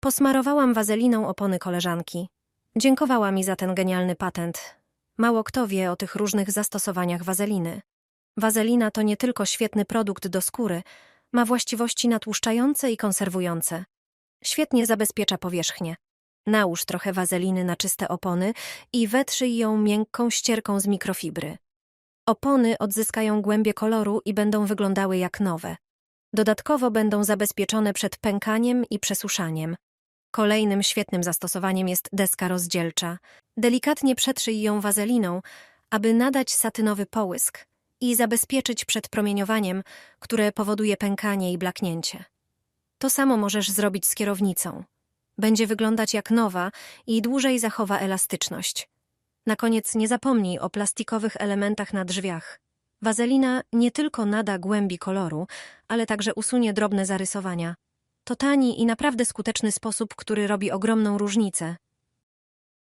Posmarowałam wazeliną opony koleżanki. Dziękowała mi za ten genialny patent. Mało kto wie o tych różnych zastosowaniach wazeliny. Wazelina to nie tylko świetny produkt do skóry, ma właściwości natłuszczające i konserwujące. Świetnie zabezpiecza powierzchnię. Nałóż trochę wazeliny na czyste opony i wetrzyj ją miękką ścierką z mikrofibry. Opony odzyskają głębię koloru i będą wyglądały jak nowe. Dodatkowo będą zabezpieczone przed pękaniem i przesuszaniem. Kolejnym świetnym zastosowaniem jest deska rozdzielcza. Delikatnie przetrzyj ją wazeliną, aby nadać satynowy połysk i zabezpieczyć przed promieniowaniem, które powoduje pękanie i blaknięcie. To samo możesz zrobić z kierownicą. Będzie wyglądać jak nowa i dłużej zachowa elastyczność. Na koniec nie zapomnij o plastikowych elementach na drzwiach. Wazelina nie tylko nada głębi koloru, ale także usunie drobne zarysowania. To tani i naprawdę skuteczny sposób, który robi ogromną różnicę.